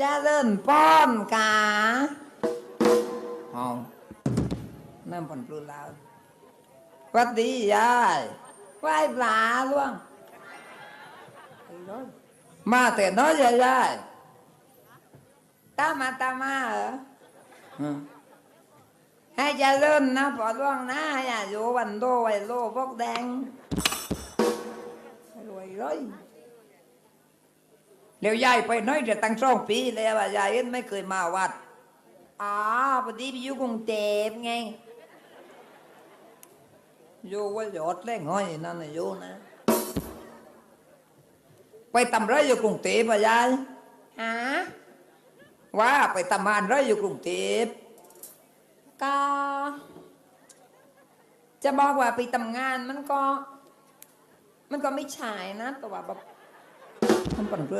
จะเริ่นป้อนกาห้องน้ำปนปลื้แล้วหวัดดียายไหว้ปลาล่วง มาแต่น้อยยายยายตามาตามาเหรอให้เจะเริ่นนะปอดว่างนะอย่าอยู่วันโดไว้โลพวกแดงรวยเลย เดี๋ยวยายไปน้อยเดี๋ยวตั้งสองปีแล้วอะยายเอ็นไม่เคยมาวัดอ๋อพอดีไปอยู่กรุงเทพไงอยู่ว่าหยอดเล่งห้อยนั่นน่ะอยู่นะ ไปทำไรอยู่กรุงเทพอะยายฮะว่าไปทำงานไรอยู่กรุงเทพก็ จะบอกว่าไปทำงานมันก็ มันก็ไม่ใช่นะแต่ว่าแบบ มันปั่นเ